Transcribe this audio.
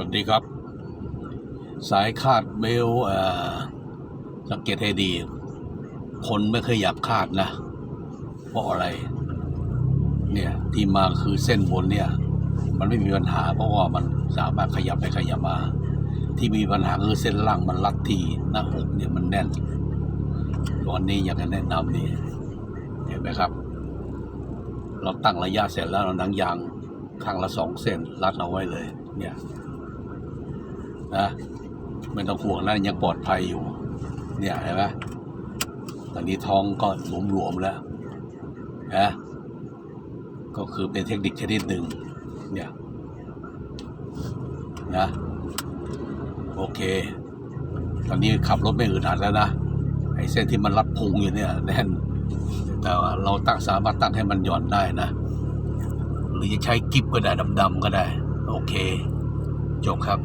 วัสดีครับ สายคาดเบลสังเกตให้ดี คนไม่เคยอยากคาดนะ เพราะอะไร เนี่ยที่มาคือเส้นบนเนี่ย มันไม่มีปัญหา เพราะว่ามันสามารถขยับไปขยับมา ที่มีปัญหาคือเส้นล่างมันรัดที่หน้าอกเนี่ยมันแน่นวันนี้อยากจะแนะนำนี่เห็นไหมครับ เราตั้งระยะเสร็จแล้วเราหนังยางข้างละสองเส้นรัดเอาไว้เลย เนี่ย นะไม่ต้องห่วงนะยังปลอดภัยอยู่ เนี่ยเห็นไหมตอนนี้ท้องก็หลวมๆแล้วนะก็คือเป็นเทคนิคชนิดหนึ่งเนี่ยนะโอเค ตอนนี้ขับรถไม่อึดอัดแล้วนะไอ้เส้นที่มันรัดพุงอยู่เนี่ยแน่นแต่ว่าเราตั้งสามารถตั้งให้มันหย่อนได้นะ หรือจะใช้กิฟก็ได้ดำๆก็ได้ โอเค จบครับ